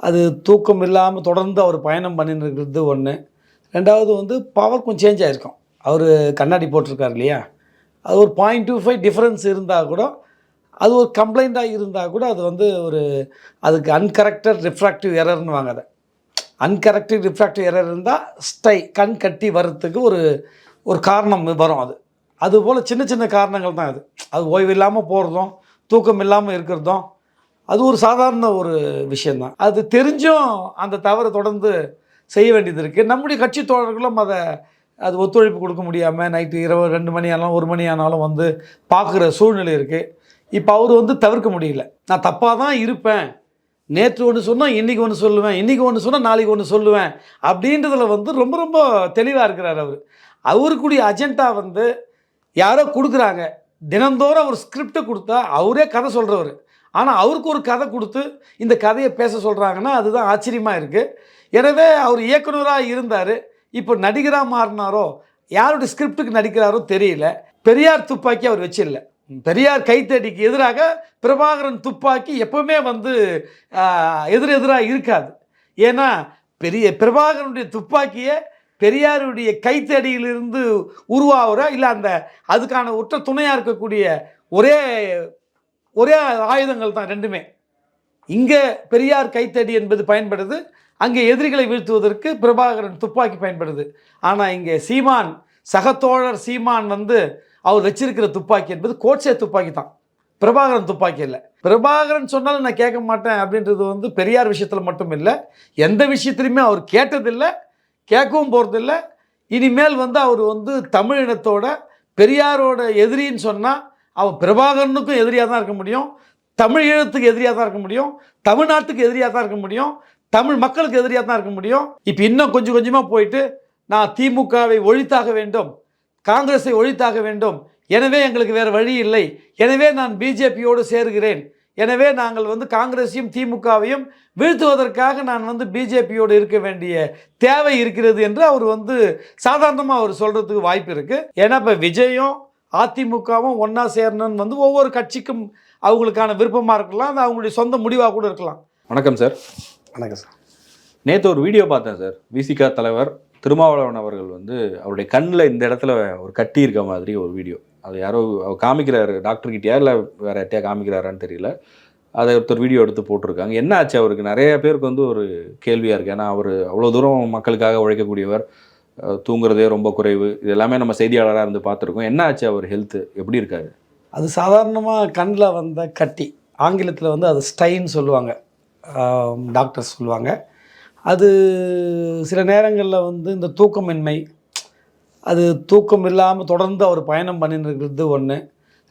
அது தூக்கம் இல்லாமல் தொடர்ந்து அவர் பயணம் பண்ணின்னு இருக்கிறது ஒன்று ரெண்டாவது வந்து பவர் கொஞ்சம் சேஞ்ச் ஆகிருக்கும் அவர் கண்ணாடி போட்டிருக்காரு இல்லையா? அது ஒரு பாயிண்ட் டூ ஃபைவ் டிஃப்ரென்ஸ் இருந்தால் கூட அது ஒரு கம்ப்ளைண்ட்டாக இருந்தால் கூட அது வந்து ஒரு அதுக்கு அன்கரெக்டட் ரிஃப்ராக்டிவ் எரர்னு வாங்க அதை. அன்கரெக்டிவ் ரிஃப்ராக்டிவ் எரர் இருந்தால் ஸ்டை கண் கட்டி வர்றதுக்கு ஒரு ஒரு காரணம் வரும் அது. அதுபோல் சின்ன சின்ன காரணங்கள் தான் அது. அது ஓய்வு இல்லாமல் போகிறதும் தூக்கம் இல்லாமல் இருக்கிறதும் அது ஒரு சாதாரண ஒரு விஷயந்தான் அது தெரிஞ்சும் அந்த தவறை தொடர்ந்து செய்ய வேண்டியது இருக்குது நம்முடைய கட்சி தோழர்களும் அதை அது ஒத்துழைப்பு கொடுக்க முடியாமல் நைட்டு இரவு ரெண்டு மணி ஆனாலும் ஒரு மணி ஆனாலும் வந்து பார்க்குற சூழ்நிலை இருக்குது இப்போ அவர் வந்து தவிர்க்க முடியல. நான் தப்பாக தான் இருப்பேன். நேற்று ஒன்று சொன்னால் இன்றைக்கி ஒன்று சொல்லுவேன். இன்றைக்கி ஒன்று சொன்னால் நாளைக்கு ஒன்று சொல்லுவேன். அப்படின்றதுல வந்து ரொம்ப ரொம்ப தெளிவாக இருக்கிறார் அவர். அவருக்குடைய அஜெண்டா வந்து யாரோ கொடுக்குறாங்க. தினந்தோறும் அவர் ஸ்கிரிப்டை கொடுத்தா அவரே கதை சொல்கிறவர் ஆனால் அவருக்கு ஒரு கதை கொடுத்து இந்த கதையை பேச சொல்கிறாங்கன்னா அதுதான் ஆச்சரியமாக இருக்குது எனவே அவர் இயக்குனராக இருந்தார். இப்போ நடிகராக மாறினாரோ யாருடைய ஸ்கிரிப்டுக்கு நடிக்கிறாரோ தெரியல. பெரியார் துப்பாக்கி அவர் வச்சிடல. பெரியார் கைத்தடிக்கு எதிராக பிரபாகரன் துப்பாக்கி எப்பவுமே வந்து எதிரெதிராக எதிர் எதிராக இருக்காது. ஏன்னா பெரிய பிரபாகரனுடைய துப்பாக்கியை பெரியாருடைய கைத்தடியிலிருந்து உருவாகிற இல்லை அந்த அதுக்கான உற்ற துணையாக இருக்கக்கூடிய ஒரே ஒரே ஆயுதங்கள் தான் ரெண்டுமே. இங்கே பெரியார் கைத்தடி என்பது பயன்படுது அங்கே எதிரிகளை வீழ்த்துவதற்கு பிரபாகரன் துப்பாக்கி பயன்படுது. ஆனால் இங்கே சீமான் சகத்தோழர் சீமான் வந்து அவர் வச்சிருக்கிற துப்பாக்கி என்பது கோட்சே துப்பாக்கி தான். பிரபாகரன் துப்பாக்கி இல்லை. பிரபாகரன் சொன்னாலும் நான் கேட்க மாட்டேன் அப்படின்றது வந்து பெரியார் விஷயத்தில் மட்டும் இல்லை. எந்த விஷயத்துலையுமே அவர் கேட்டதில்லை கேட்கவும் போகிறதில்ல இனிமேல் வந்து அவர் வந்து தமிழினத்தோட பெரியாரோட எதிரின்னு சொன்னால் அவன் பிரபாகரனுக்கும் எதிரியாக தான் இருக்க முடியும். தமிழ் ஈழத்துக்கு எதிரியாக தான் இருக்க முடியும். தமிழ்நாட்டுக்கு எதிரியாக தான் இருக்க முடியும். தமிழ் மக்களுக்கு எதிரியாக தான் இருக்க முடியும். இப்போ இன்னும் கொஞ்சம் கொஞ்சமாக போயிட்டு நான் திமுகவை ஒழித்தாக வேண்டும் காங்கிரஸை ஒழித்தாக வேண்டும். எனவே எங்களுக்கு வேறு வழி இல்லை. எனவே நான் பிஜேபியோடு சேருகிறேன். எனவே நாங்கள் வந்து காங்கிரஸையும் திமுகவையும் வீழ்த்துவதற்காக நான் வந்து பிஜேபியோடு இருக்க வேண்டிய தேவை இருக்கிறது என்று அவர் வந்து சாதாரணமாக அவர் சொல்கிறதுக்கு வாய்ப்பு இருக்குது ஏன்னா இப்போ விஜயும் அதிமுகவும் ஒன்றா சேரணும்னு வந்து ஒவ்வொரு கட்சிக்கும் அவங்களுக்கான விருப்பமாக இருக்கலாம் அது அவங்களுடைய சொந்த முடிவாக கூட இருக்கலாம். வணக்கம் சார். வணக்கம் சார். நேற்று ஒரு வீடியோ பார்த்தேன் சார். விசிகா தலைவர் திருமாவளவன் அவர்கள் வந்து அவருடைய கண்ணில் இந்த இடத்துல ஒரு கட்டி இருக்க மாதிரி ஒரு வீடியோ. அது யாரோ அவர் காமிக்கிறாரு டாக்டர் கிட்டயா இல்லை வேற யார்ட்டையா காமிக்கிறாரான்னு தெரியல. அதை ஒருத்தர் வீடியோ எடுத்து போட்டிருக்காங்க. என்ன ஆச்சு? அவருக்கு நிறைய பேருக்கு வந்து ஒரு கேள்வியாக இருக்குது ஏன்னா அவர் அவ்வளோ தூரம் மக்களுக்காக உழைக்கக்கூடியவர். தூங்குறதே ரொம்ப குறைவு. இது எல்லாமே நம்ம செய்தியாளராக இருந்து பார்த்துருக்கோம். என்ன ஆச்சு அவர் ஹெல்த்து எப்படி இருக்காரு? அது சாதாரணமாக கண்ணில் வந்த கட்டி ஆங்கிலத்தில் வந்து அது ஸ்டைன்னு சொல்லுவாங்க. டாக்டர்ஸ் சொல்லுவாங்க. அது சில நேரங்களில் வந்து இந்த தூக்கமின்மை அது தூக்கம் இல்லாமல் தொடர்ந்து அவர் பயணம் பண்ணின்னு இருக்கிறது ஒன்று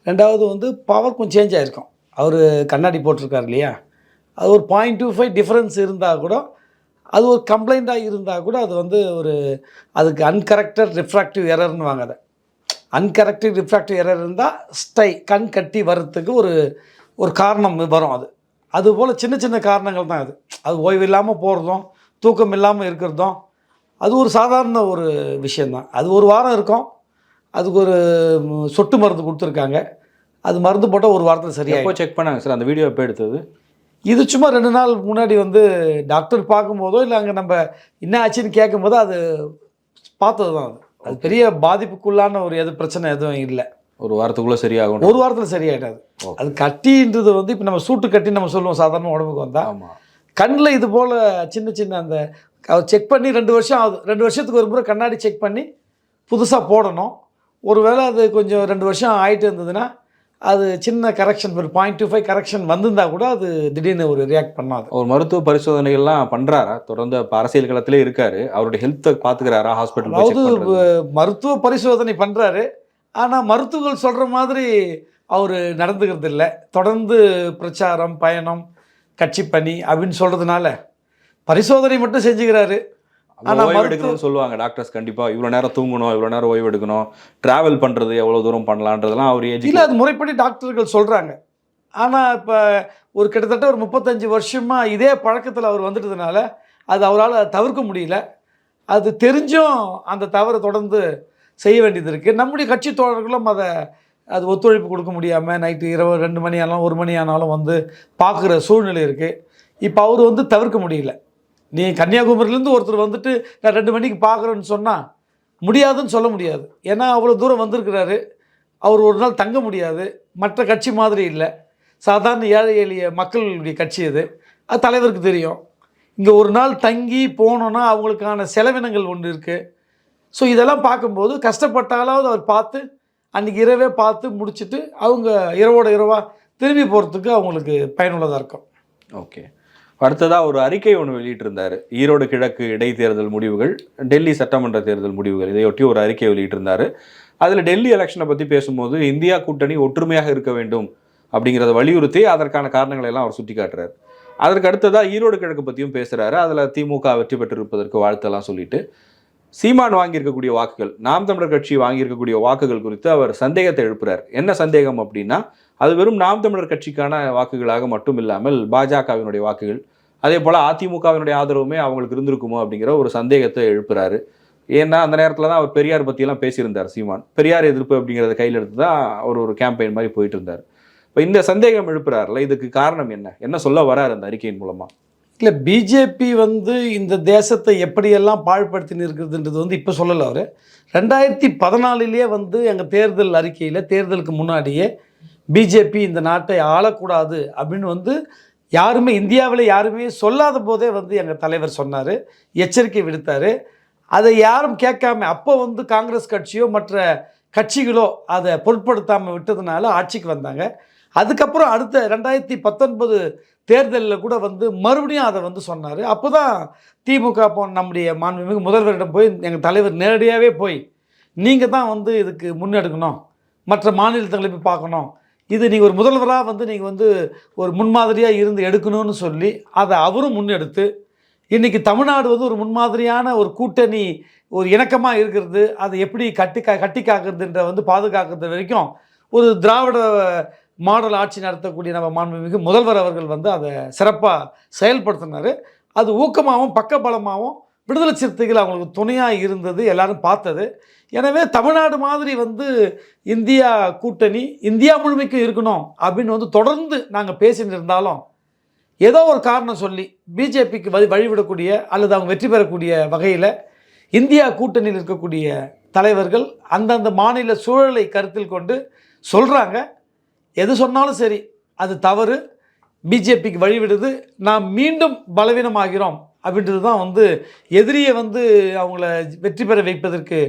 ரெண்டாவது வந்து பவர் கொஞ்சம் சேஞ்ச் ஆகிருக்கும் அவர் கண்ணாடி போட்டிருக்காரு இல்லையா? அது ஒரு பாயிண்ட் டூ ஃபைவ் டிஃப்ரென்ஸ் இருந்தால் கூட அது ஒரு கம்ப்ளைண்ட்டாக இருந்தால் கூட அது வந்து ஒரு அதுக்கு அன்கரெக்டட் ரிஃப்ராக்டிவ் எரர்னு வாங்க அதை. அன்கரெக்டிவ் ரிஃப்ராக்டிவ் எரர் இருந்தால் ஸ்டை கண் கட்டி வர்றதுக்கு ஒரு ஒரு காரணம் வரும் அது. அதுபோல் சின்ன சின்ன காரணங்கள் தான் அது. அது ஓய்வு இல்லாமல் போகிறதும் தூக்கம் இல்லாமல் இருக்கிறதும் அது ஒரு சாதாரண ஒரு விஷயந்தான் அது ஒரு வாரம் இருக்கும். அதுக்கு ஒரு சொட்டு மருந்து கொடுத்துருக்காங்க. அது மருந்து போட்டால் ஒரு வாரத்தில் எப்போ சரியாகும் செக் பண்ணாங்க சார் அந்த வீடியோ எப்போ எடுத்தது? இது சும்மா ரெண்டு நாள் முன்னாடி வந்து டாக்டர் பார்க்கும்போதோ இல்லை அங்கே நம்ம என்ன ஆச்சுன்னு கேட்கும்போதோ அது பார்த்தது தான் அது அது பெரிய பாதிப்புக்குள்ளான ஒரு எது பிரச்சனை எதுவும் இல்லை. ஒரு வாரத்துக்குள்ளே சரியாகும். ஒரு வாரத்தில் சரியாயிடாது Okay. அது கட்டின்றது வந்து இப்போ நம்ம சூட்டு கட்டி நம்ம சொல்லுவோம் சாதாரண உடம்புக்கு வந்தால் ஆமாம் கண்ணில் இது போல் சின்ன சின்ன அந்த செக் பண்ணி ரெண்டு வருஷம் ஆகுது. ரெண்டு வருஷத்துக்கு ஒரு முறை கண்ணாடி செக் பண்ணி புதுசாக போடணும். ஒருவேளை அது கொஞ்சம் ரெண்டு வருஷம் ஆயிட்டு இருந்ததுன்னா அது சின்ன கரெக்ஷன் ஒரு பாயிண்ட் டூ ஃபைவ் கரெக்ஷன் வந்திருந்தா கூட அது திடீர்னு ஒரு ரியாக்ட் பண்ணாது. அவர் மருத்துவ பரிசோதனைகள்லாம் பண்றாரா? தொடர்ந்து இப்போ அரசியல் களத்திலே இருக்காரு. அவருடைய ஹெல்த்தை பாத்துக்கிறாரா? ஹாஸ்பிட்டல் அதாவது மருத்துவ பரிசோதனை பண்ணுறாரு ஆனால் மருத்துவர்கள் சொல்கிற மாதிரி அவர் நடந்துக்கிறது இல்லை தொடர்ந்து பிரச்சாரம் பயணம் கட்சி பணி அப்படின்னு சொல்கிறதுனால பரிசோதனை மட்டும் செஞ்சுக்கிறாரு. ஓய்வு எடுக்கணும்னு சொல்லுவாங்க டாக்டர்ஸ் கண்டிப்பா. இவ்வளவு நேரம் தூங்கணும் இவ்வளவு நேரம் ஓய்வு எடுக்கணும். டிராவல் பண்றது எவ்வளவு தூரம் பண்ணலான்றதெல்லாம் அவர் ஏஜ் இல்லை அது முறைப்படி டாக்டர்கள் சொல்கிறாங்க ஆனால் இப்போ ஒரு கிட்டத்தட்ட ஒரு முப்பத்தஞ்சு வருஷமாக இதே பழக்கத்தில் அவர் வந்துட்டதுனால அது அவரால் தவிர்க்க முடியல. அது தெரிஞ்சும் அந்த தவறை தொடர்ந்து செய்ய வேண்டியது இருக்குது நம்முடைய கட்சி தோழர்களும் அதை அது ஒத்துழைப்பு கொடுக்க முடியாமல் நைட்டு இரவு ரெண்டு மணி ஆனாலும் ஒரு மணி ஆனாலும் வந்து பார்க்குற சூழ்நிலை இருக்குது இப்போ அவர் வந்து தவிர்க்க முடியல. நீ கன்னியாகுமரியிலேருந்து ஒருத்தர் வந்துட்டு நான் ரெண்டு மணிக்கு பார்க்குறேன்னு சொன்னால் முடியாதுன்னு சொல்ல முடியாது. ஏன்னா அவ்வளோ தூரம் வந்திருக்கிறாரு. அவர் ஒரு நாள் தங்க முடியாது. மற்ற கட்சி மாதிரி இல்லை. சாதாரண ஏழை எளிய மக்களுடைய கட்சி அது அது தலைவருக்கு தெரியும். இங்கே ஒரு நாள் தங்கி போனோன்னா அவங்களுக்கான செலவினங்கள் ஒன்று இருக்குது ஸோ இதெல்லாம் பார்க்கும்போது கஷ்டப்பட்டாலாவது அவர் பார்த்து அன்றைக்கி இரவே பார்த்து முடிச்சுட்டு அவங்க இரவோட இரவாக திரும்பி போகிறதுக்கு அவங்களுக்கு பயனுள்ளதாக இருக்கும். ஓகே அடுத்ததாக ஒரு அறிக்கை ஒன்று வெளியிட்டிருந்தார். ஈரோடு கிழக்கு இடைத்தேர்தல் முடிவுகள் டெல்லி சட்டமன்ற தேர்தல் முடிவுகள் இதையொட்டி ஒரு அறிக்கை வெளியிட்டிருந்தார். அதில் டெல்லி எலெக்ஷனை பற்றி பேசும்போது இந்தியா கூட்டணி ஒற்றுமையாக இருக்க வேண்டும் அப்படிங்கிறத வலியுறுத்தி அதற்கான காரணங்களை எல்லாம் அவர் சுட்டி காட்டுறாரு அதற்கு அடுத்ததாக ஈரோடு கிழக்கு பற்றியும் பேசுகிறாரு அதில் திமுக வெற்றி பெற்றிருப்பதற்கு வாழ்த்தெல்லாம் சொல்லிட்டு சீமான் வாங்கியிருக்கக்கூடிய வாக்குகள் நாம் தமிழர் கட்சி வாங்கியிருக்கக்கூடிய வாக்குகள் குறித்து அவர் சந்தேகத்தை எழுப்புறார். என்ன சந்தேகம் அப்படின்னா அது வெறும் நாம் தமிழர் கட்சிக்கான வாக்குகளாக மட்டும் இல்லாமல் பாஜகவினுடைய வாக்குகள் அதே போல் அதிமுகவினுடைய ஆதரவுமே அவங்களுக்கு இருந்திருக்குமோ அப்படிங்கிற ஒரு சந்தேகத்தை எழுப்புறாரு. ஏன்னா அந்த நேரத்தில் தான் அவர் பெரியார் பற்றியெல்லாம் பேசியிருந்தார் சீமான். பெரியார் எதிர்ப்பு அப்படிங்கிறத கையில் எடுத்து தான் அவர் ஒரு கேம்பெயின் மாதிரி போயிட்டு இருந்தார் இப்போ இந்த சந்தேகம் எழுப்புறாருல இதுக்கு காரணம் என்ன? என்ன சொல்ல வராரு அந்த அறிக்கையின் மூலமாக இல்லை பிஜேபி வந்து இந்த தேசத்தை எப்படியெல்லாம் பாழ்படுத்தின்னு இருக்கிறதுன்றது வந்து இப்போ சொல்லலை அவர். ரெண்டாயிரத்தி பதினாலிலே வந்து எங்கள் தேர்தல் அறிக்கையில் தேர்தலுக்கு முன்னாடியே பிஜேபி இந்த நாட்டை ஆளக்கூடாது அப்படின்னு வந்து யாருமே இந்தியாவில் யாருமே சொல்லாத போதே வந்து எங்கள் தலைவர் சொன்னார் எச்சரிக்கை விடுத்தார். அதை யாரும் கேட்காம அப்போ வந்து காங்கிரஸ் கட்சியோ மற்ற கட்சிகளோ அதை பொருட்படுத்தாமல் விட்டதுனால ஆட்சிக்கு வந்தாங்க. அதுக்கப்புறம் அடுத்த ரெண்டாயிரத்தி பத்தொன்பது தேர்தலில் கூட வந்து மறுபடியும் அதை வந்து சொன்னார். அப்போ தான் திமுக போன நம்முடைய மாண்புமிகு முதல்வரிடம் போய் எங்கள் தலைவர் நேரடியாகவே போய் நீங்கள் தான் வந்து இதுக்கு முன்னெடுக்கணும். மற்ற மாநிலத்தங்களை போய் பார்க்கணும். இது நீங்கள் ஒரு முதல்வராக வந்து நீங்கள் வந்து ஒரு முன்மாதிரியாக இருந்து எடுக்கணும்னு சொல்லி அதை அவரும் முன்னெடுத்து இன்றைக்கி தமிழ்நாடு வந்து ஒரு முன்மாதிரியான ஒரு கூட்டணி ஒரு இணக்கமாக இருக்கிறது அதை எப்படி கட்டி கா கட்டி காக்கிறதுன்ற வந்து பாதுகாக்கிறது வரைக்கும் ஒரு திராவிட மாடல் ஆட்சி நடத்தக்கூடிய நம்ம மாண்புமிகு முதல்வர் அவர்கள் வந்து அதை சிறப்பாக செயல்படுத்தினார். அது ஊக்கமாகவும் பக்கபலமாகவும் விடுதலை சிறுத்தைகள் அவங்களுக்கு துணையாக இருந்தது எல்லாரும் பார்த்தது. எனவே தமிழ்நாடு மாதிரி வந்து இந்தியா கூட்டணி இந்தியா முழுமைக்கும் இருக்கணும் அப்படின்னு வந்து தொடர்ந்து நாங்கள் பேசிட்டு இருந்தாலும் ஏதோ ஒரு காரணம் சொல்லி பிஜேபிக்கு வழி வழிவிடக்கூடிய அல்லது அவங்க வெற்றி பெறக்கூடிய வகையில் இந்தியா கூட்டணியில் இருக்கக்கூடிய தலைவர்கள் அந்தந்த மாநில சூழலை கருத்தில் கொண்டு சொல்கிறாங்க எது சொன்னாலும் சரி அது தவறு. பிஜேபிக்கு வழிவிடுது. நாம் மீண்டும் பலவீனமாகிறோம். அப்படின்றது தான் வந்து எதிரியை வந்து அவங்கள வெற்றி பெற வைப்பதற்கு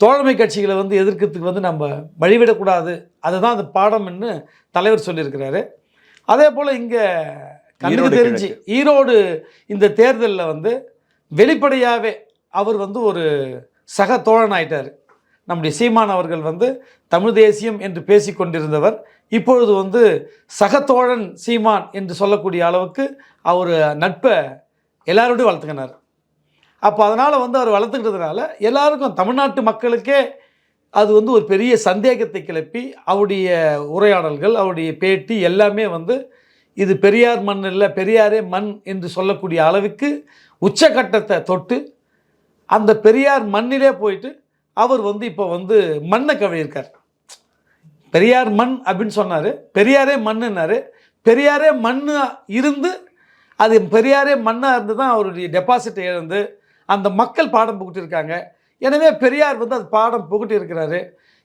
தோழமை கட்சிகளை வந்து எதிர்க்கிறதுக்கு வந்து நம்ம வழிவிடக்கூடாது. அதுதான் அந்த பாடம்னு தலைவர் சொல்லியிருக்கிறாரு. அதே போல் இங்கே கண்ணுக்கு தெரிஞ்சு ஈரோடு இந்த தேர்தலில் வந்து வெளிப்படையாகவே அவர் வந்து ஒரு சக தோழன் ஆயிட்டார். நம்முடைய சீமான் அவர்கள் வந்து தமிழ் தேசியம் என்று பேசிக்கொண்டிருந்தவர். இப்பொழுது வந்து சகத்தோழன் சீமான் என்று சொல்லக்கூடிய அளவுக்கு அவர் நட்பை எல்லாரோடையும் வளர்த்துக்கினார். அப்போ அதனால் வந்து அவர் வளர்த்துக்கிட்டதுனால எல்லாருக்கும் தமிழ்நாட்டு மக்களுக்கே அது வந்து ஒரு பெரிய சந்தேகத்தை கிளப்பி அவருடைய உரையாடல்கள் அவருடைய பேட்டி எல்லாமே வந்து இது பெரியார் மண் இல்லை பெரியாரே மண் என்று சொல்லக்கூடிய அளவுக்கு உச்சக்கட்டத்தை தொட்டு அந்த பெரியார் மண்ணிலே போயிட்டு அவர் வந்து இப்போ வந்து மண்ணை கவிழ்க்கார். பெரியார் மண் அப்படின்னு சொன்னார் பெரியாரே மண்ணுன்னாரு பெரியாரே மண்ணு இருந்து அது பெரியாரே மண்ணாக இருந்து தான் அவருடைய டெபாசிட்டை இழந்து அந்த மக்கள் பாடம் புகட்டியிருக்காங்க எனவே பெரியார் வந்து அது பாடம் புகட்டி இருக்கிறாரு.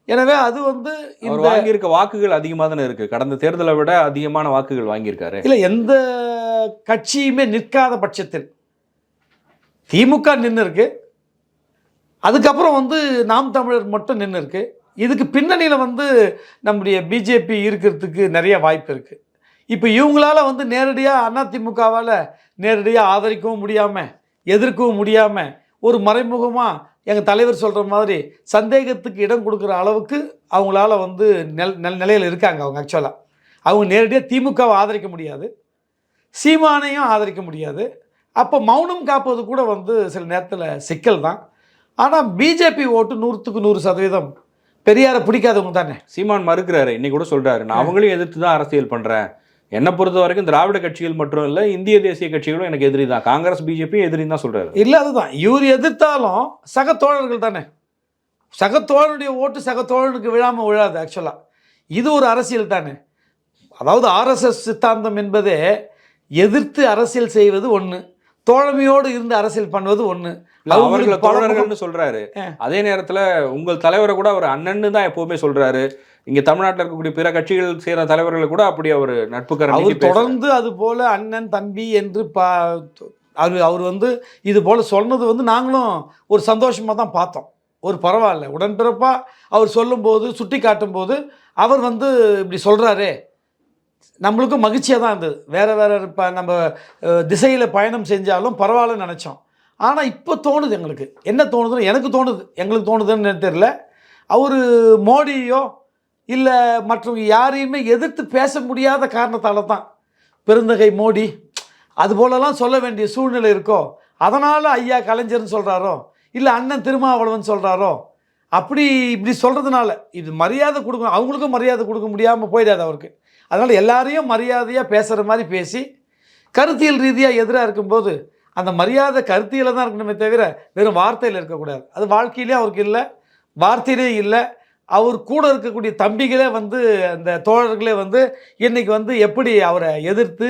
எனவே அது வந்து இந்த வாங்கியிருக்க வாக்குகள் அதிகமாக தானே இருக்கு. கடந்த தேர்தலை விட அதிகமான வாக்குகள் வாங்கியிருக்காரு. இல்லை எந்த கட்சியுமே நிற்காத பட்சத்தில் திமுக நின்று இருக்கு அதுக்கப்புறம் வந்து நாம் தமிழர் மட்டும் நின்று இருக்கு இதுக்கு பின்னணியில் வந்து நம்முடைய பிஜேபி இருக்கிறதுக்கு நிறைய வாய்ப்பு இருக்குது இப்போ இவங்களால வந்து நேரடியாக அதிமுகவால் நேரடியாக ஆதரிக்கவும் முடியாமல் எதிர்க்கவும் முடியாமல் ஒரு மறைமுகமாக எங்கள் தலைவர் சொல்கிற மாதிரி சந்தேகத்துக்கு இடம் கொடுக்குற அளவுக்கு அவங்களால வந்து நெல் நெல் நிலையில் இருக்காங்க அவங்க ஆக்சுவலாக அவங்க நேரடியாக திமுகவை ஆதரிக்க முடியாது. சீமானையும் ஆதரிக்க முடியாது. அப்போ மௌனம் காப்பது கூட வந்து சில நேரத்தில் சிக்கல் தான். ஆனால் பிஜேபி ஓட்டு நூற்றுக்கு நூறு சதவீதம் பெரியாரை பிடிக்காதவங்க தானே. சீமான் மறுக்கிறாரு இன்னைக்கு கூட சொல்றாரு. நான் அவங்களையும் எதிர்த்து தான் அரசியல் பண்றேன். என்னை பொறுத்த வரைக்கும் திராவிட கட்சிகள் மட்டும் இல்லை இந்திய தேசிய கட்சிகளும் எனக்கு எதிரி தான். காங்கிரஸ் பிஜேபி எதிரி தான் சொல்கிறாரு இல்லை அதுதான். இவர் எதிர்த்தாலும் சக தோழர்கள் தானே. சக தோழனுடைய ஓட்டு சக தோழனுக்கு விழாமல் விழாது ஆக்சுவலாக இது ஒரு அரசியல் தானே. அதாவது ஆர்எஸ்எஸ் சித்தாந்தம் என்பதே எதிர்த்து அரசியல் செய்வது ஒன்று தோழமையோடு இருந்து அரசியல் பண்ணுவது ஒன்று இல்ல, அவர்களை தோழர்கள்னு சொல்றாரு. ஆ. அதே நேரத்துல உங்கள் தலைவரை கூட அவர் அண்ணன்னு தான் எப்பவுமே சொல்றாரு. இங்க தமிழ்நாட்டுல இருக்கக்கூடிய பிற கட்சிகள் சேர்ந்த தலைவர்களை கூட அப்படி அவர் நட்புக்கரம் அவர். தொடர்ந்து அது போல அண்ணன் தம்பி என்று பா அவர் அவர் வந்து இது போல சொன்னது வந்து நாங்களும் ஒரு சந்தோஷமாக தான் பார்த்தோம். ஒரு பரவாயில்ல. உடன்பிறப்பா அவர் சொல்லும்போது சுட்டி காட்டும்போது அவர் வந்து இப்படி சொல்கிறாரே நம்மளுக்கும் மகிழ்ச்சியாக தான் இருந்தது. வேறு வேறு இப்போ நம்ம திசையில் பயணம் செஞ்சாலும் பரவாயில்லன்னு நினச்சோம். ஆனால் இப்போ தோணுது எங்களுக்கு. என்ன தோணுதுன்னு எனக்கு தோணுது. எங்களுக்கு தோணுதுன்னு தெரில தெரியல. அவர் மோடியோ இல்லை மற்றும் யாரையுமே எதிர்த்து பேச முடியாத காரணத்தால் தான் பெருந்தகை மோடி அது போலலாம் சொல்ல வேண்டிய சூழ்நிலை இருக்கோ அதனால் ஐயா கலைஞர்னு சொல்கிறாரோ இல்லை அண்ணன் திருமாவளவன் சொல்கிறாரோ அப்படி இப்படி சொல்கிறதுனால இது மரியாதை கொடுக்கணும் அவங்களுக்கும் மரியாதை கொடுக்க முடியாமல் போயிடாது அவருக்கு. அதனால் எல்லாரையும் மரியாதையாக பேசுகிற மாதிரி பேசி கருத்தியல் ரீதியாக எதிராக இருக்கும்போது அந்த மரியாதை கருத்தியில் தான் இருக்கணுமே தவிர வெறும் வார்த்தையில் இருக்கக்கூடாது அது வாழ்க்கையிலே அவருக்கு இல்லை வார்த்தையிலே இல்லை. அவர் கூட இருக்கக்கூடிய தம்பிகளே வந்து அந்த தோழர்களே வந்து இன்றைக்கி வந்து எப்படி அவரை எதிர்த்து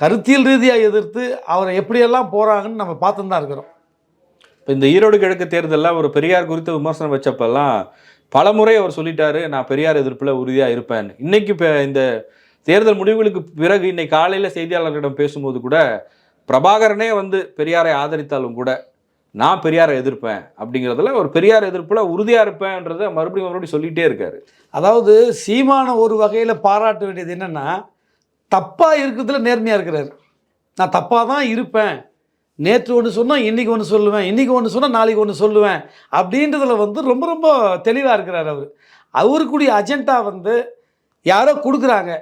கருத்தியல் ரீதியாக எதிர்த்து அவரை எப்படியெல்லாம் போகிறாங்கன்னு நம்ம பார்த்துன்னு தான் இருக்கிறோம். இப்போ இந்த ஈரோடு கிழக்கு தேர்தலில் ஒரு பெரியார் குறித்து விமர்சனம் வச்சப்பெல்லாம் பலமுறை அவர் சொல்லிட்டாரு நான் பெரியார் எதிர்ப்பில் உறுதியாக இருப்பேன். இன்னைக்கு இந்த தேர்தல் முடிவுகளுக்கு பிறகு இன்னைக்கு காலையில் செய்தியாளர்களிடம் பேசும்போது கூட பிரபாகரனே வந்து பெரியாரை ஆதரித்தாலும் கூட நான் பெரியாரை எதிர்ப்பேன். அப்படிங்கிறதுல ஒரு பெரியார் எதிர்ப்பில் உறுதியாக இருப்பேன்றத மறுபடியும் மறுபடியும் சொல்லிகிட்டே இருக்காரு. அதாவது சீமான ஒரு வகையில் பாராட்ட வேண்டியது என்னென்னா தப்பாக இருக்கிறதுல நேர்மையாக இருக்கிறார். நான் தப்பாக தான் இருப்பேன். நேற்று ஒன்று சொன்னால் இன்றைக்கி ஒன்று சொல்லுவேன் இன்றைக்கி ஒன்று சொன்னால் நாளைக்கு ஒன்று சொல்லுவேன் அப்படின்றதுல வந்து ரொம்ப ரொம்ப தெளிவாக இருக்கிறார் அவர். அவருக்குடைய அஜெண்டா வந்து யாரோ கொடுக்குறாங்க.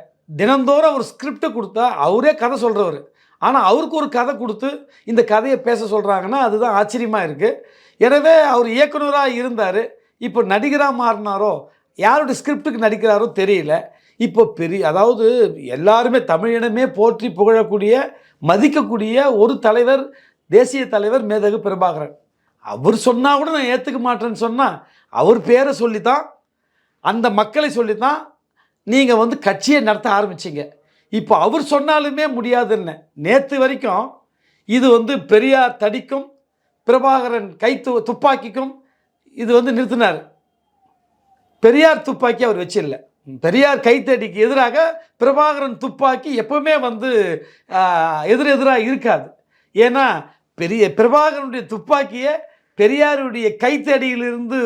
தினந்தோறும் ஒரு ஸ்கிரிப்டை கொடுத்தா அவரே கதை சொல்கிறவர் ஆனால் அவருக்கு ஒரு கதை கொடுத்து இந்த கதையை பேச சொல்கிறாங்கன்னா அதுதான் ஆச்சரியமாக இருக்குது எனவே அவர் இயக்குனராக இருந்தார். இப்போ நடிகராக மாறினாரோ யாருடைய ஸ்கிரிப்டுக்கு நடிக்கிறாரோ தெரியல. இப்போ பெரிய அதாவது எல்லாருமே தமிழினமே போற்றி புகழக்கூடிய மதிக்கக்கூடிய ஒரு தலைவர் தேசிய தலைவர் மேதகு பிரபாகரன் அவர் சொன்னால் கூட நான் ஏற்றுக்க மாட்டேன்னு சொன்னால் அவர் பேரை சொல்லித்தான் அந்த மக்களை சொல்லித்தான் நீங்கள் வந்து கட்சியை நடத்த ஆரம்பிச்சிங்க. இப்போ அவர் சொன்னாலுமே முடியாதுன்னு. நேற்று வரைக்கும் இது வந்து பெரியார் தடிக்கும் பிரபாகரன் கை து துப்பாக்கிக்கும் இது வந்து நிறுத்தினார். பெரியார் துப்பாக்கி அவர் வச்சிடல பெரியார் கைத்தடிக்கு எதிராக பிரபாகரன் துப்பாக்கி எப்பவுமே வந்து எதிர் எதிராக இருக்காது. ஏன்னா பெரிய பிரபாகரனுடைய துப்பாக்கியை பெரியாருடைய கைத்தடியிலிருந்து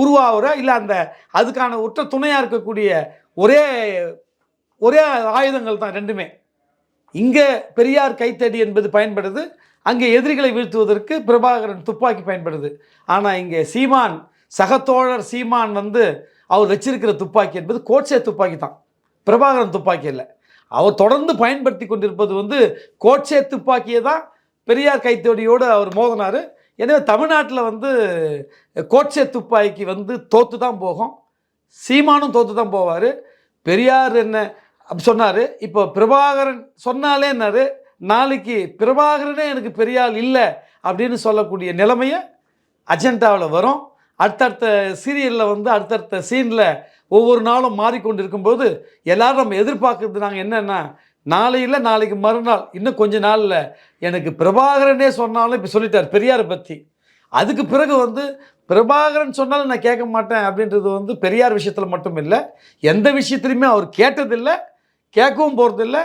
உருவாகிற இல்லை அந்த அதுக்கான உற்ற துணையாக இருக்கக்கூடிய ஒரே ஒரே ஆயுதங்கள் தான் ரெண்டுமே. இங்கே பெரியார் கைத்தடி என்பது பயன்படுது. அங்கே எதிரிகளை வீழ்த்துவதற்கு பிரபாகரன் துப்பாக்கி பயன்படுது. ஆனால் இங்கே சீமான் சகத்தோழர் சீமான் வந்து அவர் வச்சிருக்கிற துப்பாக்கி என்பது கோட்சே துப்பாக்கி தான். பிரபாகரன் துப்பாக்கி இல்லை அவர் தொடர்ந்து பயன்படுத்தி கொண்டிருப்பது வந்து கோட்சே துப்பாக்கியை தான். பெரியார் கைத்தோடியோடு அவர் மோதினார். எனவே தமிழ்நாட்டில் வந்து கோட்சே துப்பாக்கி வந்து தோற்று தான் போகும். சீமானும் தோற்று தான் போவார். பெரியார் என்ன அப்படி சொன்னார். இப்போ பிரபாகரன் சொன்னாலே என்னாரு? நாளைக்கு பிரபாகரனே எனக்கு பெரியாள் இல்லை அப்படின்னு சொல்லக்கூடிய நிலைமையை அஜெண்டாவில் வரும். அடுத்தடுத்த சீரியலில் வந்து அடுத்தடுத்த சீனில் ஒவ்வொரு நாளும் மாறிக்கொண்டு இருக்கும்போது எல்லாரும் நம்ம எதிர்பார்க்கறது நாங்கள் என்னென்னா நாளையில் நாளைக்கு மறுநாள். இன்னும் கொஞ்ச நாளில் எனக்கு பிரபாகரனே சொன்னாலும் இப்போ சொல்லிட்டார் பெரியாரை பற்றி அதுக்கு பிறகு வந்து பிரபாகரன் சொன்னாலும் நான் கேட்க மாட்டேன் அப்படின்றது வந்து பெரியார் விஷயத்தில் மட்டும் இல்லை எந்த விஷயத்துலையுமே அவர் கேட்டதில்லை கேட்கவும் போகிறதில்ல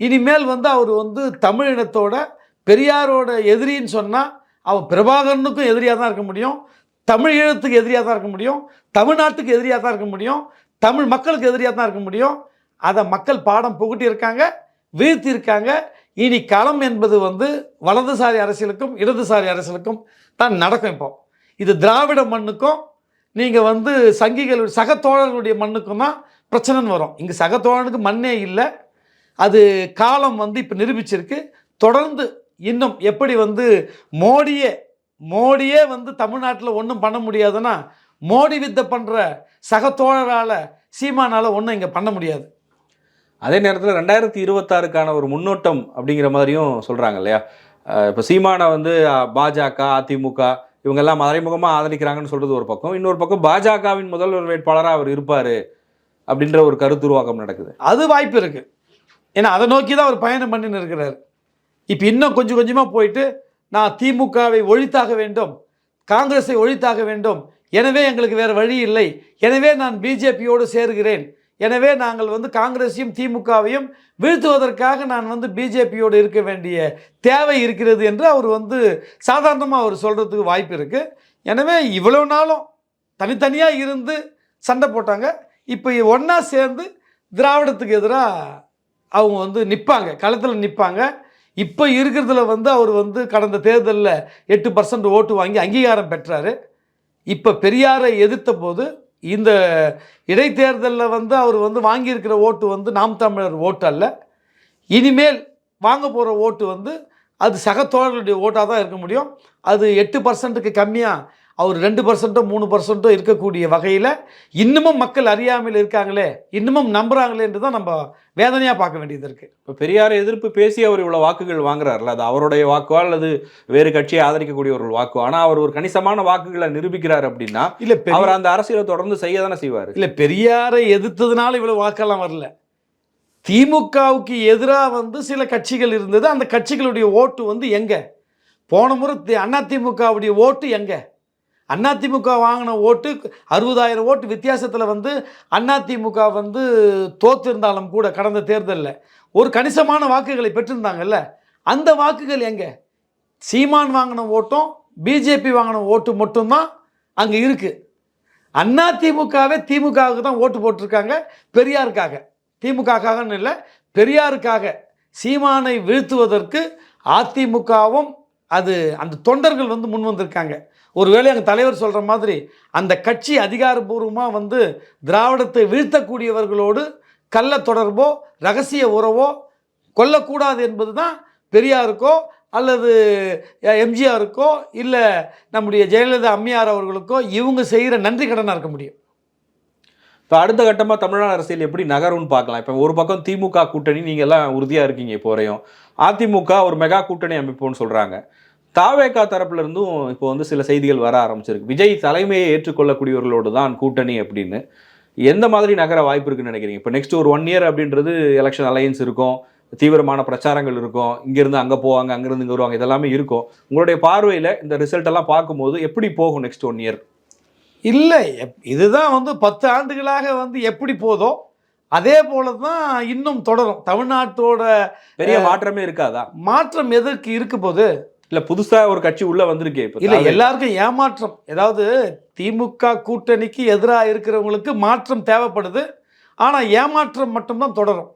இனிமேல் வந்து அவர் வந்து தமிழ் இனத்தோட பெரியாரோட எதிரின்னு சொன்னால் அவன் பிரபாகரனுக்கும் எதிரியாக தான் இருக்க முடியும். தமிழ் ஈழத்துக்கு எதிரியாக தான் இருக்க முடியும் தமிழ்நாட்டுக்கு எதிரியாக தான் இருக்க முடியும் தமிழ் மக்களுக்கு எதிரியாக தான் இருக்க முடியும். அதை மக்கள் பாடம் புகட்டி இருக்காங்க வீழ்த்தி இருக்காங்க. இனி களம் என்பது வந்து வலதுசாரி அரசியலுக்கும் இடதுசாரி அரசியலுக்கும் தான் நடக்கும் இப்போ. இது திராவிட மண்ணுக்கும் நீங்கள் வந்து சங்கிகள் சகத்தோழர்களுடைய மண்ணுக்கும் தான் பிரச்சனைன்னு வரும். இங்கே சகத்தோழனுக்கு மண்ணே இல்லை. அது காலம் வந்து இப்போ நிரூபிச்சிருக்கு. தொடர்ந்து இன்னும் எப்படி வந்து மோடியே மோடியே வந்து தமிழ்நாட்டில் ஒன்றும் பண்ண முடியாதுன்னா மோடி வித்தை பண்ணுற சகத்தோழரால் சீமானால் ஒன்றும் இங்கே பண்ண முடியாது. அதே நேரத்தில் ரெண்டாயிரத்தி இருபத்தாறுக்கான ஒரு முன்னோட்டம் அப்படிங்கிற மாதிரியும் சொல்றாங்க இல்லையா? இப்ப சீமானை வந்து பாஜக அதிமுக இவங்கெல்லாம் மறைமுகமாக ஆதரிக்கிறாங்கன்னு சொல்றது ஒரு பக்கம். இன்னொரு பக்கம் பாஜகவின் முதல்வர் வேட்பாளராக அவர் இருப்பாரு அப்படின்ற ஒரு கருத்துருவாக்கம் நடக்குது. அது வாய்ப்பு இருக்குது ஏன்னா அதை நோக்கி தான் அவர் பயணம் பண்ணின்னு இருக்கிறார். இப்போ இன்னும் கொஞ்சம் கொஞ்சமாக போயிட்டு நான் திமுகவை ஒழித்தாக வேண்டும் காங்கிரஸை ஒழித்தாக வேண்டும். எனவே எங்களுக்கு வேறு வழி இல்லை. எனவே நான் பிஜேபியோடு சேர்கிறேன். எனவே நாங்கள் வந்து காங்கிரஸையும் திமுகவையும் வீழ்த்துவதற்காக நான் வந்து பிஜேபியோடு இருக்க வேண்டிய தேவை இருக்கிறது என்று அவர் வந்து சாதாரணமாக அவர் சொல்கிறதுக்கு வாய்ப்பு இருக்குது எனவே இவ்வளோ நாளும் தனித்தனியாக இருந்து சண்டை போட்டாங்க. இப்போ ஒன்றா சேர்ந்து திராவிடத்துக்கு எதிராக அவங்க வந்து நிற்பாங்க களத்தில் நிற்பாங்க இப்போ இருக்கிறதுல வந்து அவர் வந்து கடந்த தேர்தலில் எட்டு பர்சன்ட் ஓட்டு வாங்கி அங்கீகாரம் பெற்றார். இப்போ பெரியாரை எதிர்த்த போது இந்த இடைத்தேர்தலில் வந்து அவர் வந்து வாங்கியிருக்கிற ஓட்டு வந்து நாம் தமிழர் ஓட்டு அல்ல. இனிமேல் வாங்க போகிற ஓட்டு வந்து அது சக தோழர்களுடைய ஓட்டாக தான் இருக்க முடியும். அது எட்டு பர்சன்ட்டுக்கு கம்மியாக அவர் ரெண்டு பர்சன்ட்டோ மூணு பர்சன்ட்டோ இருக்கக்கூடிய வகையில் இன்னமும் மக்கள் அறியாமையில் இருக்காங்களே இன்னமும் நம்புகிறாங்களேன்று தான் நம்ம வேதனையாக பார்க்க வேண்டியது இருக்குது இப்போ பெரியார் எதிர்ப்பு பேசி அவர் இவ்வளோ வாக்குகள் வாங்குறாருல அது அவருடைய வாக்கோ அல்லது வேறு கட்சியை ஆதரிக்கக்கூடிய ஒரு வாக்கோ? ஆனால் அவர் ஒரு கணிசமான வாக்குகளை நிரூபிக்கிறார் அப்படின்னா இல்லை அவர் அந்த அரசியலை தொடர்ந்து செய்ய தானே செய்வார். இல்லை பெரியாரை எதிர்த்ததுனால இவ்வளோ வாக்கெல்லாம் வரல. திமுகவுக்கு எதிராக வந்து சில கட்சிகள் இருந்தது அந்த கட்சிகளுடைய ஓட்டு வந்து எங்கே? போன முறை அதிமுகவுடைய ஓட்டு எங்கே? அதிமுக வாங்கின ஓட்டு அறுபதாயிரம் ஓட்டு வித்தியாசத்தில் வந்து அதிமுக வந்து தோத்திருந்தாலும் கூட கடந்த தேர்தலில் ஒரு கணிசமான வாக்குகளை பெற்றிருந்தாங்கல்ல? அந்த வாக்குகள் எங்கே? சீமான் வாங்கின ஓட்டும் பிஜேபி வாங்கின ஓட்டு மட்டும்தான் அங்கே இருக்குது அதிமுகவே திமுகவுக்கு தான் ஓட்டு போட்டிருக்காங்க பெரியாருக்காக. திமுகக்காகன்னு இல்லை பெரியாருக்காக. சீமானை வீழ்த்துவதற்கு அதிமுகவும் அது அந்த தொண்டர்கள் வந்து முன் வந்திருக்காங்க. ஒருவேளை எங்கள் தலைவர் சொல்கிற மாதிரி அந்த கட்சி அதிகாரப்பூர்வமாக வந்து திராவிடத்தை வீழ்த்தக்கூடியவர்களோடு கள்ள தொடர்போ ரகசிய உறவோ கொல்லக்கூடாது என்பது தான் பெரியாருக்கோ அல்லது எம்ஜிஆருக்கோ இல்லை நம்முடைய ஜெயலலிதா அம்மையார் அவர்களுக்கோ இவங்க செய்கிற நன்றி கடனாக இருக்க முடியும். இப்போ அடுத்த கட்டமாக தமிழ்நாடு அரசியல் எப்படி நகரும்னு பார்க்கலாம். இப்போ ஒரு பக்கம் திமுக கூட்டணி நீங்கள் எல்லாம் உறுதியாக இருக்கீங்க இப்போ வரையும். அதிமுக ஒரு மெகா கூட்டணி அமைப்புன்னு சொல்கிறாங்க தாவேகா தரப்புல இருந்தும் இப்போ வந்து சில செய்திகள் வர ஆரம்பிச்சிருக்கு. விஜய் தலைமையை ஏற்றுக்கொள்ளக்கூடியவர்களோடு தான் கூட்டணி அப்படின்னு. எந்த மாதிரி நகர வாய்ப்பு இருக்குன்னு நினைக்கிறீங்க? இப்போ நெக்ஸ்ட் ஒரு ஒன் இயர் அப்படின்றது எலெக்ஷன் அலையன்ஸ் இருக்கும். தீவிரமான பிரச்சாரங்கள் இருக்கும். இங்கேருந்து அங்கே போவாங்க அங்கேருந்து இங்கே வருவாங்க இதெல்லாமே இருக்கும். உங்களுடைய பார்வையில் இந்த ரிசல்ட் எல்லாம் பார்க்கும்போது எப்படி போகும் நெக்ஸ்ட் ஒன் இயர் இல்லை இதுதான் வந்து பத்து ஆண்டுகளாக வந்து எப்படி போதோ அதே போல தான் இன்னும் தொடரும். தமிழ்நாட்டோட பெரிய மாற்றமே இருக்காதா? மாற்றம் எதற்கு இருக்க போது இல்ல புதுசா ஒரு கட்சி உள்ள வந்திருக்கே இப்ப. இல்லை எல்லாருக்கும் ஏமாற்றம். ஏதாவது திமுக கூட்டணிக்கு எதிராக இருக்கிறவங்களுக்கு மாற்றம் தேவைப்படுது. ஆனால் ஏமாற்றம் மட்டும்தான் தொடரும்.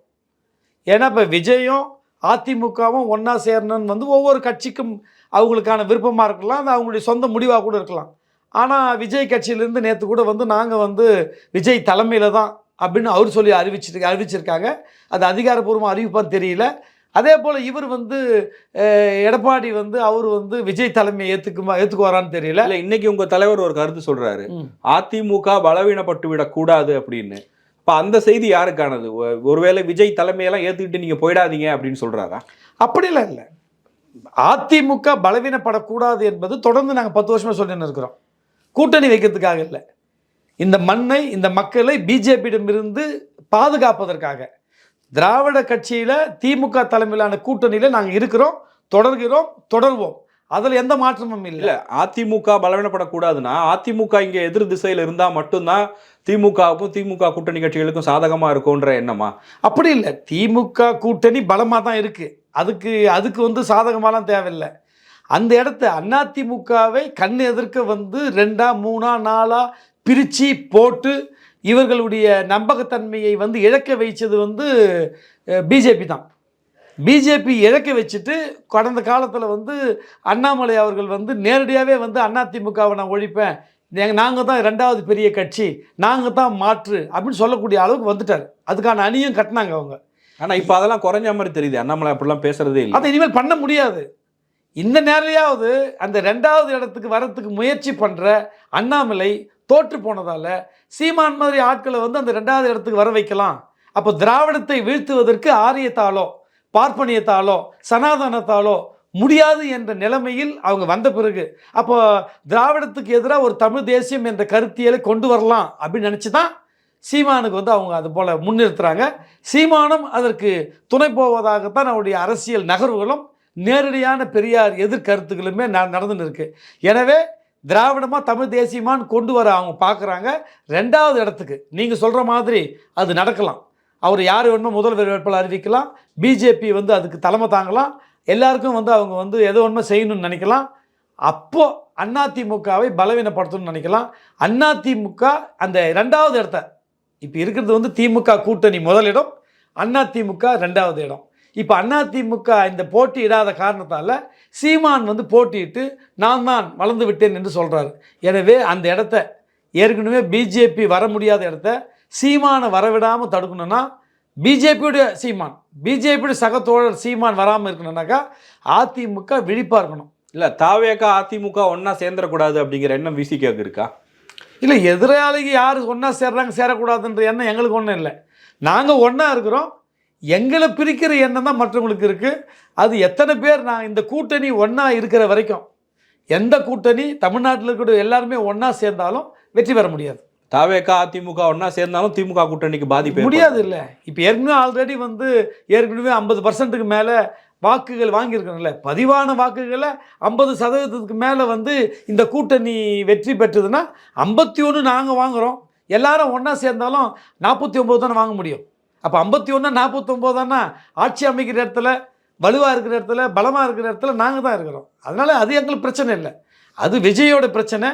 ஏன்னா இப்போ விஜயும் அதிமுகவும் ஒன்றா சேரணும்னு வந்து ஒவ்வொரு கட்சிக்கும் அவங்களுக்கான விருப்பமாக இருக்கலாம் அது அவங்களுடைய சொந்த முடிவாக கூட இருக்கலாம். ஆனால் விஜய் கட்சியிலேருந்து நேற்று கூட வந்து நாங்கள் வந்து விஜய் தலைமையில் தான் அப்படின்னு அவர் சொல்லி அறிவிச்சிரு அறிவிச்சிருக்காங்க. அது அதிகாரப்பூர்வமாக அறிவிப்பான்னு தெரியல. அதே போல் இவர் வந்து எடப்பாடி வந்து அவர் வந்து விஜய் தலைமையை ஏற்றுக்குமா ஏற்றுக்குவாரான்னு தெரியல. இல்ல இன்னைக்கு உங்க தலைவர் ஒரு கருத்து சொல்றாரு. ம். அதிமுக பலவீனப்பட்டு விடக் கூடாது அப்படின்னு. இப்ப அந்த செய்தி யாருக்கானது? ஒருவேளை விஜய் தலைமையெல்லாம் ஏத்துக்கிட்டு நீங்க போயிடாதீங்க அப்படின்னு சொல்றாரா? அப்படிலாம் இல்லை. அதிமுக பலவீனப்படக்கூடாது என்பது தொடர்ந்து நாங்கள் பத்து வருஷமாக சொல்லின்னு இருக்கிறோம். கூட்டணி வைக்கிறதுக்காக இல்லை. இந்த மண்ணை இந்த மக்களை பிஜேபியிடமிருந்து பாதுகாப்பதற்காக. திராவிட கட்சியில் திமுக தலைமையிலான கூட்டணியில் நாங்கள் இருக்கிறோம் தொடர்கிறோம் தொடர்வோம். அதில் எந்த மாற்றமும் இல்லை. அதிமுக பலவீனப்படக்கூடாதுன்னா அதிமுக இங்க எதிர் திசையில இருந்தா மட்டும்தான் திமுகவுக்கும் திமுக கூட்டணி கட்சிகளுக்கும் சாதகமா இருக்கும்ன்ற எண்ணமா? அப்படி இல்லை. திமுக கூட்டணி பலமாக தான் இருக்குது அதுக்கு அதுக்கு வந்து சாதகமாலாம் தேவையில்லை. அந்த இடத்த அதிமுகவை கண் எதிர்க்க வந்து ரெண்டா மூணா நாலா பிரித்து போட்டு இவர்களுடைய நம்பகத்தன்மையை வந்து இழக்க வைச்சது வந்து பிஜேபி தான். பிஜேபி இழக்க வச்சுட்டு கடந்த காலத்தில் வந்து அண்ணாமலை அவர்கள் வந்து நேரடியாகவே வந்து அதிமுகவை நான் ஒழிப்பேன். எங்க நாங்கள் தான் ரெண்டாவது பெரிய கட்சி நாங்கள் தான் மாற்று அப்படின்னு சொல்லக்கூடிய அளவுக்கு வந்துட்டார். அதுக்கான அணியும் கட்டினாங்க அவங்க. ஆனா இப்ப அதெல்லாம் குறைஞ்ச மாதிரி தெரியுது. அண்ணாமலை அப்படிலாம் பேசுறதே இல்லை. அதை இனிமேல் பண்ண முடியாது. இந்த நேரையாவது அந்த ரெண்டாவது இடத்துக்கு வரத்துக்கு முயற்சி பண்ணுற அண்ணாமலை தோற்று போனதால் சீமான் மாதிரி ஆட்களை வந்து அந்த ரெண்டாவது இடத்துக்கு வர வைக்கலாம். அப்போ திராவிடத்தை வீழ்த்துவதற்கு ஆரியத்தாலோ பார்ப்பனியத்தாலோ சனாதனத்தாலோ முடியாது என்ற நிலைமையில் அவங்க வந்த பிறகு அப்போ திராவிடத்துக்கு எதிராக ஒரு தமிழ் தேசியம் என்ற கருத்தியலை கொண்டு வரலாம் அப்படின்னு நினச்சி தான் சீமானுக்கு வந்து அவங்க அது போல் முன்னிறுத்துகிறாங்க சீமானும் அதற்கு துணை போவதாகத்தான் அவருடைய அரசியல் நகர்வுகளும் நேரடியான பெரியார் எதிர்கருத்துக்களுமே ந நடந்துன்னு இருக்குது எனவே திராவிடமாக தமிழ் தேசியமானு கொண்டு வர அவங்க பார்க்குறாங்க ரெண்டாவது இடத்துக்கு நீங்கள் சொல்கிற மாதிரி அது நடக்கலாம். அவர் யார் வேணுமோ முதல்வர் வேட்பாளர் அறிவிக்கலாம். பிஜேபி வந்து அதுக்கு தலைமை தாங்கலாம். எல்லாருக்கும் வந்து அவங்க வந்து எதோ வேணுமோ செய்யணும்னு நினைக்கலாம். அப்போது அதிமுகவை பலவீனப்படுத்தணும்னு நினைக்கலாம். அதிமுக அந்த ரெண்டாவது இடத்த இப்போ இருக்கிறது வந்து திமுக கூட்டணி முதலிடம். அதிமுக ரெண்டாவது இடம். இப்போ அதிமுக இந்த போட்டியிடாத காரணத்தால் சீமான் வந்து போட்டியிட்டு நான் தான் வளர்ந்து விட்டேன் என்று சொல்கிறாரு எனவே அந்த இடத்த ஏற்கனவே பிஜேபி வர முடியாத இடத்த சீமானை வரவிடாமல் தடுக்கணும்னா பிஜேபியுடைய சீமான் பிஜேபியுடைய சக தோழர் சீமான் வராமல் இருக்கணும்னாக்கா அதிமுக விழிப்பாக இருக்கணும். இல்ல தாவேக்கா அதிமுக ஒண்ணா சேர்ந்துடக்கூடாது அப்படிங்கிற எண்ணம் விசிகாக்கு இருக்கா? இல்லை எதிராளிக்கு யார் ஒன்றா சேர்றாங்க சேரக்கூடாதுன்ற எண்ணம் எங்களுக்கு ஒன்றும் இல்லை. நாங்கள் ஒன்றா இருக்கிறோம் எங்களை பிரிக்கிற எண்ணம் தான் மற்றவங்களுக்கு இருக்குது அது எத்தனை பேர் நான் இந்த கூட்டணி ஒன்றா இருக்கிற வரைக்கும் எந்த கூட்டணி தமிழ்நாட்டில் இருக்கிற எல்லாருமே ஒன்றா சேர்ந்தாலும் வெற்றி பெற முடியாது. தாவேக்கா அதிமுக ஒண்ணா சேர்ந்தாலும் திமுக கூட்டணிக்கு பாதிப்பு முடியாது இல்லை. இப்போ ஏற்கனவே ஆல்ரெடி வந்து ஏற்கனவே ஐம்பது பர்சன்ட்டுக்கு மேலே வாக்குகள் வாங்கியிருக்கோம்ல பதிவான வாக்குகளை ஐம்பது சதவீதத்துக்கு மேலே வந்து இந்த கூட்டணி வெற்றி பெற்றதுன்னா ஐம்பத்தி ஒன்று நாங்கள் வாங்குகிறோம் எல்லாரும் ஒன்றா சேர்ந்தாலும் நாற்பத்தி ஒம்பது தானே வாங்க முடியும். அப்போ ஐம்பத்தி ஒன்று நாற்பத்தொம்போதானா ஆட்சி அமைக்கிற இடத்துல வலுவாக இருக்கிற இடத்துல பலமாக இருக்கிற இடத்துல நாங்கள் தான் இருக்கிறோம். அதனால் அது எங்களுக்கு பிரச்சனை இல்லை. அது விஜயோட பிரச்சனை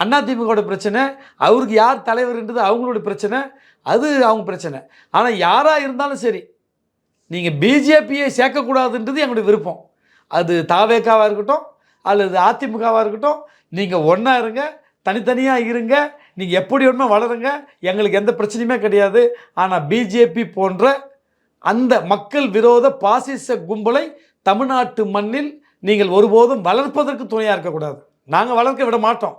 அதிமுகவோட பிரச்சனை அவருக்கு யார் தலைவர்ன்றது அவங்களோட பிரச்சனை அது அவங்க பிரச்சனை. ஆனால் யாராக இருந்தாலும் சரி நீங்கள் பிஜேபியை சேர்க்கக்கூடாதுன்றது எங்களுடைய விருப்பம். அது தாவேக்காவாக இருக்கட்டும் அல்லது அதிமுகவாக இருக்கட்டும் நீங்கள் ஒன்றா இருங்க தனித்தனியாக இருங்க. நீங்கள் எப்படி வேணுமோ வளருங்க. எங்களுக்கு எந்த பிரச்சனையுமே கிடையாது. ஆனால் பிஜேபி போன்ற அந்த மக்கள் விரோத பாசிச கும்பலை தமிழ்நாட்டு மண்ணில் நீங்கள் ஒருபோதும் வளர்ப்பதற்கு துணையாக இருக்கக்கூடாது. நாங்கள் வளர்க்க விட மாட்டோம்.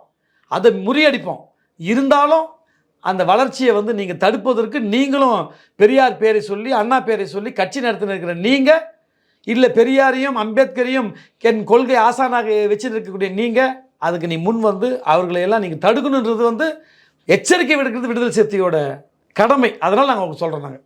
அதை முறியடிப்போம். இருந்தாலும் அந்த வளர்ச்சியை வந்து நீங்கள் தடுப்பதற்கு நீங்களும் பெரியார் பேரை சொல்லி அண்ணா பேரை சொல்லி கட்சி நடத்தின இருக்கிற நீங்கள் இல்லை பெரியாரையும் அம்பேத்கரையும் என் கொள்கை ஆசானாக வச்சுருக்கக்கூடிய நீங்கள் அதுக்கு நீ முன் வந்து அவர்களையெல்லாம் நீங்கள் தடுக்கணுன்றது வந்து எச்சரிக்கை விடுக்கிறது விடுதலை சக்தியோட கடமை. அதனால் நாங்கள் சொல்கிறோம் நாங்கள்